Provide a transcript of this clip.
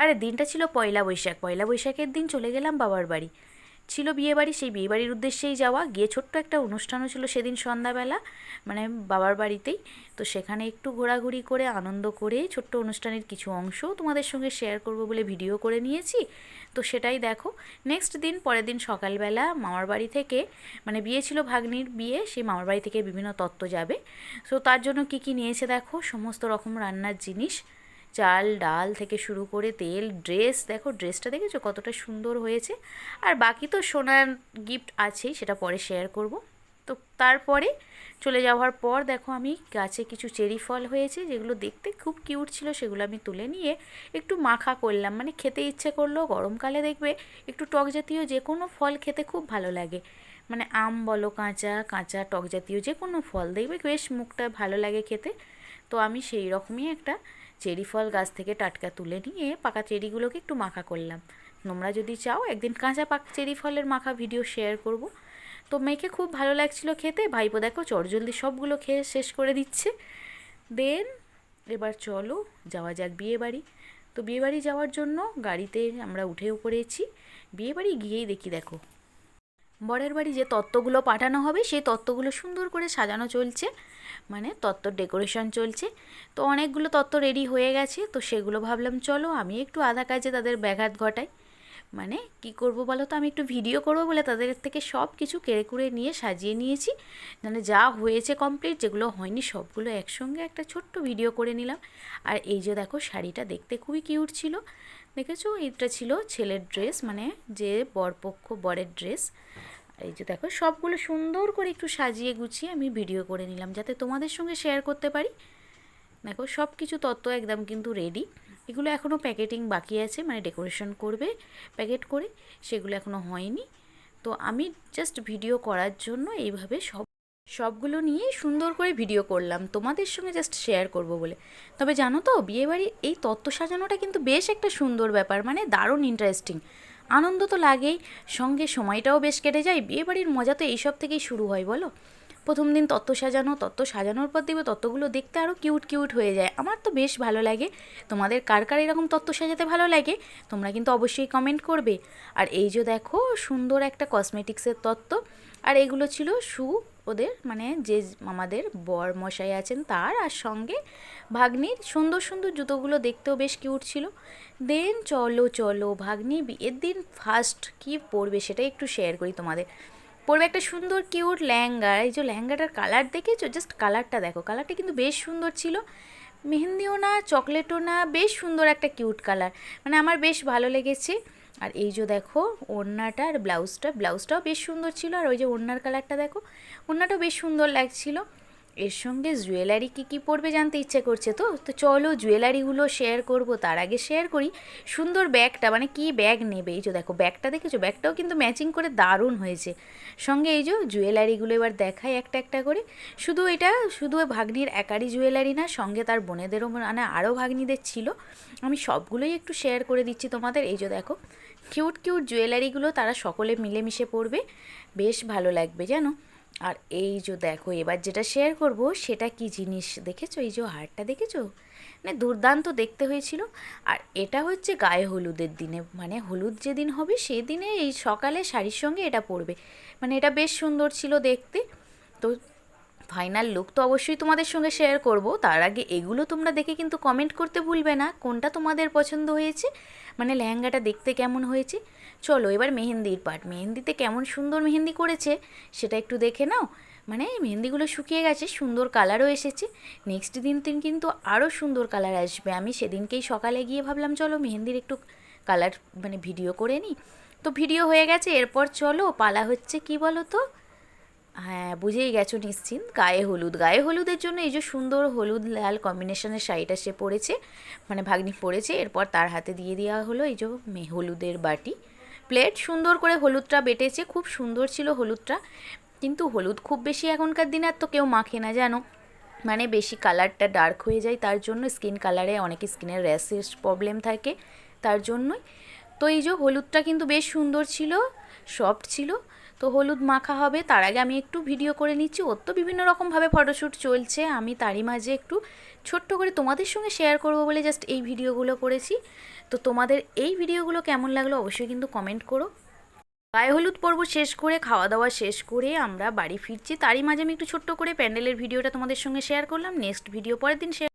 আরে দিনটা ছিল পয়লা বৈশাখ। পয়লা বৈশাখের দিন চলে গেলাম বাবার বাড়ি। ছিল বিয়েবাড়ি, সেই বিয়েবাড়ির উদ্দেশ্যেই যাওয়া। গিয়ে ছোট্ট একটা অনুষ্ঠানও ছিল সেদিন সন্ধ্যাবেলা মানে বাবার বাড়িতেই। তো সেখানে একটু ঘোরাঘুরি করে, আনন্দ করে, ছোট্ট অনুষ্ঠানের কিছু অংশও তোমাদের সঙ্গে শেয়ার করব বলে ভিডিও করে নিয়েছি। তো সেটাই দেখো। নেক্সট দিন, পরের দিন সকালবেলা মামার বাড়ি থেকে মানে বিয়ে ছিল ভাগ্নির বিয়ে, সেই মামার বাড়ি থেকে বিভিন্ন তত্ত্ব যাবে। সো তার জন্য কি কি নিয়েছে দেখো, সমস্ত রকম রান্নার জিনিস। চাল, ডাল থেকে শুরু করে তেল ড্রেস দেখো ড্রেসটা দেখেছ কতটা সুন্দর হয়েছে? আর বাকি তো সোনার গিফট আছেই, সেটা পরে শেয়ার করব। তো তারপরে চলে যাওয়ার পর দেখো আমি গাছে কিছু চেরি ফল হয়েছে, যেগুলো দেখতে খুব কিউট ছিল, সেগুলো আমি তুলে নিয়ে একটু মাখা করলাম। মানে খেতে ইচ্ছে করল গরমকালে দেখবে একটু টক জাতীয় যে কোনো ফল খেতে খুব ভালো লাগে। মানে আম বলো, কাঁচা কাঁচা টক জাতীয় যে কোনো ফল, দেখবে বেশ মুখটা ভালো লাগে খেতে। তো আমি সেই রকমই একটা চেরি ফল গাছ থেকে টাটকা তুলে নিয়ে পাকা চেরিগুলোকে একটু মাখা করলাম। তোমরা যদি চাও, একদিন কাঁচা পাক চেরি ফলের মাখা ভিডিও শেয়ার করব। তো মেয়েকে খুব ভালো লাগছিল খেতে। ভাইপো দেখো চটজলদি সবগুলো খেয়ে শেষ করে দিচ্ছে। দেন এবার চলো যাওয়া যাক বিয়ে বাড়ি তো বিয়ে বাড়ি যাওয়ার জন্য গাড়িতে আমরা উঠেও পড়েছি। বিয়ে বাড়ি গিয়েই দেখি দেখো। বরের বাড়ি যে তত্ত্বগুলো পাঠানো হবে, সেই তত্ত্বগুলো সুন্দর করে সাজানো চলছে। মানে তত্ত্বর ডেকোরেশন চলছে। তো অনেকগুলো তত্ত্ব রেডি হয়ে গেছে, তো সেগুলো ভাবলাম চলো আমি একটু আধা কাজে তাদের ব্যাঘাত ঘটাই। মানে কি করব বলো তো? আমি একটু ভিডিও করব বলে তাদের থেকে সব কিছু কেড়ে কুড়ে নিয়ে সাজিয়ে নিয়েছি। মানে যা হয়েছে কমপ্লিট যেগুলো হয়নি সবগুলো একসঙ্গে একটা ছোট্ট ভিডিও করে নিলাম। আর এই যে দেখো, শাড়িটা দেখতে খুবই কিউট ছিল। দেখেছ? এটা ছিল ছেলের ড্রেস মানে যে বরপক্ষ বরের ড্রেস এই যে দেখো, সবগুলো সুন্দর করে একটু সাজিয়ে গুছিয়ে আমি ভিডিও করে নিলাম, যাতে তোমাদের সঙ্গে শেয়ার করতে পারি। দেখো সব কিছু তত্ত্ব একদম কিন্তু রেডি এগুলো এখনও প্যাকেটিং বাকি আছে মানে ডেকোরেশন করবে প্যাকেট করে, সেগুলো এখনও হয়নি। তো আমি জাস্ট ভিডিও করার জন্য এইভাবে সব সবগুলো নিয়ে সুন্দর করে ভিডিও করলাম। তোমাদের সঙ্গে জাস্ট শেয়ার করব বলে। তবে জানো তো, বিয়েবাড়ির এই তত্ত্ব সাজানোটা কিন্তু বেশ একটা সুন্দর ব্যাপার মানে দারুণ ইন্টারেস্টিং আনন্দ তো লাগেই, সঙ্গে সময়টাও বেশ কেটে যায়, বিয়েবাড়ির মজা তো এইসব থেকেই শুরু হয়, বলো? প্রথম দিন তত্ত্ব সাজানো, তত্ত্ব সাজানোর পর দেখবে তত্ত্বগুলো দেখতে আরও কিউট কিউট হয়ে যায়। আমার তো বেশ ভালো লাগে। তোমাদের কার কার এরকম তত্ত্ব সাজাতে ভালো লাগে, তোমরা কিন্তু অবশ্যই কমেন্ট করবে। আর এই যে দেখো, সুন্দর একটা কসমেটিক্সের তত্ত্ব। আর এগুলো ছিল শু ওদের মানে যে আমাদের বর মশাই আছেন তার আর সঙ্গে ভাগ্নির। সুন্দর সুন্দর জুতোগুলো দেখতেও বেশ কিউট ছিল। দেন চলো চলো ভাগ্নি বিয়ের দিন ফার্স্ট কী পরবে সেটাই একটু শেয়ার করি তোমাদের। পরবে একটা সুন্দর কিউট লেহেঙ্গা। এই যে লেহেঙ্গাটার কালার দেখেছ? জাস্ট কালারটা দেখো। কালারটা কিন্তু বেশ সুন্দর ছিল। মেহেন্দিও না, চকলেটও না, বেশ সুন্দর একটা কিউট কালার মানে আমার বেশ ভালো লেগেছে। আর এই যে দেখো, ওড়নাটা আর ব্লাউজটা, ব্লাউজটাও বেশ সুন্দর ছিল। আর ওই যে ওড়নার কালারটা দেখো, ওড়নাটাও বেশ সুন্দর লাগছিল। এর সঙ্গে জুয়েলারি কী কী পরবে জানতে ইচ্ছে করছে তো? তো চলো জুয়েলারিগুলো শেয়ার করব, তার আগে শেয়ার করি। সুন্দর ব্যাগটা মানে কি ব্যাগ নেবে? এই যে দেখো, ব্যাগটা দেখেছ? ব্যাগটাও কিন্তু ম্যাচিং করে দারুণ হয়েছে। সঙ্গে এই যে জুয়েলারিগুলো এবার দেখাই একটা একটা করে। শুধু এটা, শুধু ভাগ্নির একারই জুয়েলারি না, সঙ্গে তার বোনেদেরও মানে আরও ভাগ্নিদের ছিল। আমি সবগুলোই একটু শেয়ার করে দিচ্ছি তোমাদের। এই যে দেখো কিউট কিউট জুয়েলারিগুলো তারা সকলে মিলেমিশে পরবে। বেশ ভালো লাগবে, জানো? আর এই যে দেখো, এবার যেটা শেয়ার করব, সেটা কি জিনিস দেখেছ? এই যে হারটা দেখেছ? মানে দুর্দান্ত দেখতে হয়েছিল। আর এটা হচ্ছে গায়ে হলুদের দিনে। মানে হলুদ যেদিন হবে, সেদিনে এই সকালে শাড়ির সঙ্গে এটা পরবে। মানে এটা বেশ সুন্দর ছিল দেখতে। তো ফাইনাল লুক তো অবশ্যই তোমাদের সঙ্গে শেয়ার করব। তার আগে এগুলো তোমরা দেখে কিন্তু কমেন্ট করতে ভুলবে না। কোনটা তোমাদের পছন্দ হয়েছে? মানে লেহেঙ্গাটা দেখতে কেমন হয়েছে? চলো এবার মেহেন্দির পাট মেহেন্দিতে কেমন সুন্দর মেহেন্দি করেছে, সেটা একটু দেখে নাও। মানে মেহেন্দিগুলো শুকিয়ে গেছে, সুন্দর কালারও এসেছে। নেক্সট দিন দিন কিন্তু আরও সুন্দর কালার আসবে। আমি সেদিনকেই সকালে গিয়ে ভাবলাম, চলো মেহেন্দির একটু কালার মানে ভিডিও করে নিই তো ভিডিও হয়ে গেছে, এরপর চলো পালা হচ্ছে কি বলো তো হ্যাঁ বুঝেই গেছো নিশ্চিন্ত। গায়ে হলুদ। গায়ে হলুদের জন্য এই যে সুন্দর হলুদ লাল কম্বিনেশনের শাড়িটা সে পরেছে মানে ভাগ্নি পরেছে, এরপর তার হাতে দিয়ে দেওয়া হলো এই যে হলুদের বাটি। প্লেট সুন্দর করে হলুদটা বেটেছে, খুব সুন্দর ছিল হলুদটা। কিন্তু হলুদ খুব বেশি এখনকার দিনে আর তো কেউ মাখে না, জানো? মানে বেশি কালারটা ডার্ক হয়ে যায়, তার জন্য স্কিন কালারে অনেক স্কিনের র্যাশেস প্রবলেম থাকে, তার জন্যই। তো এই যে হলুদটা কিন্তু বেশ সুন্দর ছিল সফট ছিল। তো হলুদ মাখা হবে, তার আগে আমি একটু ভিডিও করে নিচ্ছি। ওর তো বিভিন্ন রকমভাবে ফটোশ্যুট চলছে। আমি তারই মাঝে একটু ছোট্ট করে তোমাদের সঙ্গে শেয়ার করব বলে জাস্ট এই ভিডিওগুলো করেছি। তো তোমাদের এই ভিডিওগুলো কেমন লাগল অবশ্যই কিন্তু কমেন্ট করো। গায়ে হলুদ পর্ব শেষ করে, খাওয়া দাওয়া শেষ করে আমরা বাড়ি ফিরছি। তারই মাঝে আমি একটু ছোট্ট করে প্যান্ডেলের ভিডিওটা তোমাদের সঙ্গে শেয়ার করলাম। নেক্সট ভিডিও পরের দিন শেয়ার